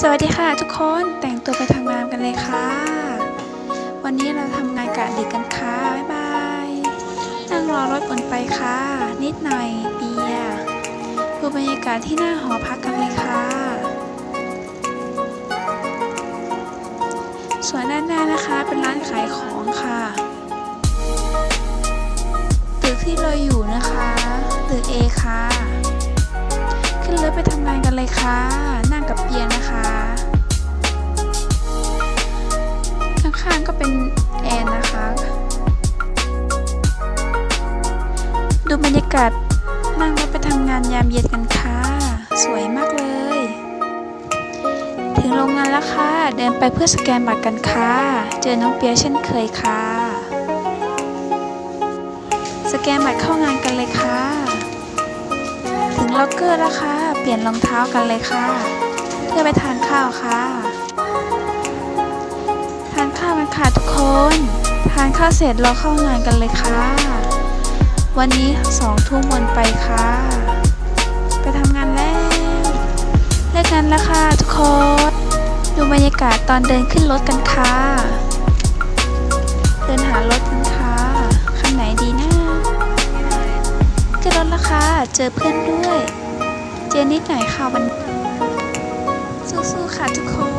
สวัสดีค่ะทุกคนแต่งตัวไปทำงานกันเลยค่ะ วันนี้เราทำงานกะดึกกันค่ะบ๊ายบายนั่งรอรถก่อนไปค่ะ นิดหน่อยเบียร์ดูบรรยากาศที่หน้าหอพักกันเลยค่ะ ส่วนด้านหน้านะคะเป็นร้านขายของค่ะตึกที่เราอยู่นะคะตึก A ค่ะ ขึ้นรถไปทำงานกันเลยค่ะ นั่งกับเปียนะคะ ก็เป็นแอนนะคะ ดูบรรยากาศนั่งรถไปทำงานยามเย็นกันค่ะ สวยมากเลย ถึงโรงงานแล้วค่ะ เดินไปเพื่อสแกนบัตรกันค่ะ เจอน้องเปียเช่นเคยค่ะ สแกนบัตรเข้างานกันเลยค่ะ ถึงล็อกเกอร์แล้วค่ะ เปลี่ยนรองเท้ากันเลยค่ะ เพื่อไปทานข้าวค่ะาเสร็จเราเข้างานกันเลยค่ะ วันนี้สองทุ่มวนไปค่ะ ไปทำงานแล้วเลิกงานแล้วค่ะทุกคน ดูบรรยากาศตอนเดินขึ้นรถกันค่ะ เดินหารถกันค่ะ คันไหนดีนะขึ้นรถแล้วค่ะ เจอเพื่อนด้วย เจอนิดหน่อยค่ะวันสู้ๆค่ะทุกคน